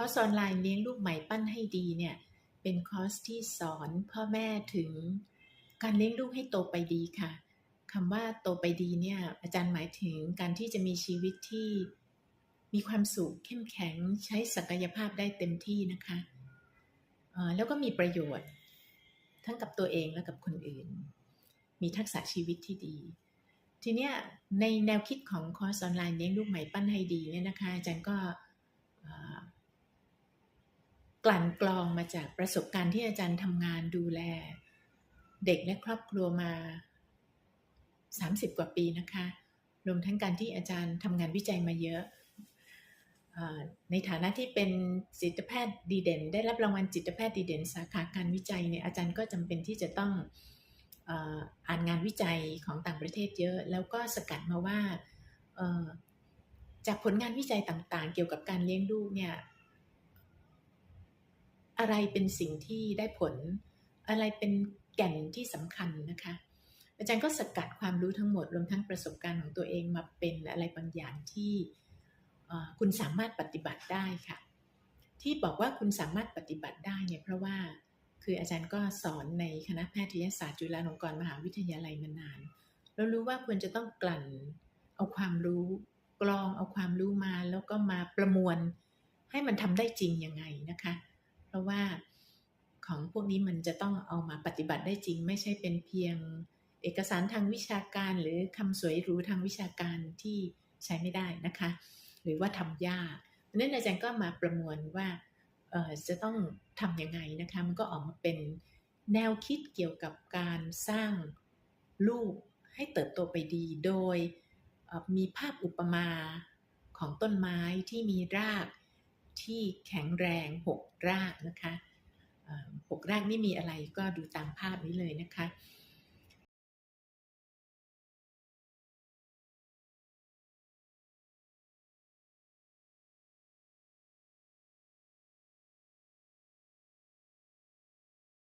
อร์สออนไลน์เลี้ยงลูกใหม่ปั้นให้ดีเนี่ย เป็นคอร์สที่สอนพ่อแม่ถึงการเลี้ยงลูกให้โตไปดีค่ะคำว่าโตไปดีเนี่ยอาจารย์หมายถึงการที่จะมีชีวิตที่มีความสุขเข้มแข็งใช้ศักยภาพได้เต็มที่นะคะแล้วก็มีประโยชน์ ทั้งกับตัวเองและกับคนอื่น มีทักษะชีวิตที่ดี ทีเนี้ยในแนวคิดของคอร์สออนไลน์เลี้ยงลูกใหม่ปั้นให้ดีเนี่ยนะคะอาจารย์ก็ ลั่นกรองมาจากประสบการณ์ที่อาจารย์ทำงานดูแล เด็กและครอบครัวมา 30 กว่าปีนะคะ รวมทั้งการที่อาจารย์ทำงานวิจัยมาเยอะในฐานะที่เป็นจิตแพทย์ดีเด่น ได้รับรางวัลจิตแพทย์ดีเด่น สาขาการวิจัยเนี่ยอาจารย์ก็จำเป็นที่จะต้องอ่านงานวิจัยของต่างประเทศเยอะ แล้วก็สกัดมาว่าจากผลงานวิจัยต่างๆ เกี่ยวกับการเลี้ยงลูกเนี่ย อะไรเป็นสิ่งที่ได้ผล อะไรเป็นแก่นที่สำคัญนะคะ อาจารย์ก็สกัดความรู้ทั้งหมดรวมทั้งประสบการณ์ของตัวเองมาเป็นอะไรบางอย่างที่คุณสามารถปฏิบัติได้ค่ะ ที่บอกว่าคุณสามารถปฏิบัติได้เนี่ยเพราะว่าคืออาจารย์ก็สอนในคณะแพทยศาสตร์จุฬาลงกรณ์มหาวิทยาลัยมานานเรารู้ว่าควรจะต้องกลั่นเอาความรู้กรองเอาความรู้มาแล้วก็มาประมวลให้มันทำได้จริงยังไงนะคะ ราะว่าของพวกนี้มันจะต้องเอามาปฏิบัติได้จริง ไม่ใช่เป็นเพียงเอกสารทางวิชาการหรือคำสวยหรูทางวิชาการที่ใช้ไม่ได้นะคะ หรือว่าทำยากเพราะนั้นอาจารย์ก็มาประมวลว่าจะต้องทำยังไงนะคะมันก็ออกมาเป็นแนวคิดเกี่ยวกับการสร้างลูกให้เติบโตไปดี โดยมีภาพอุปมาของต้นไม้ที่มีราก ที่แข็งแรงหกรากนะคะหกรากนี่มีอะไรก็ดูตามภาพนี้เลยนะคะ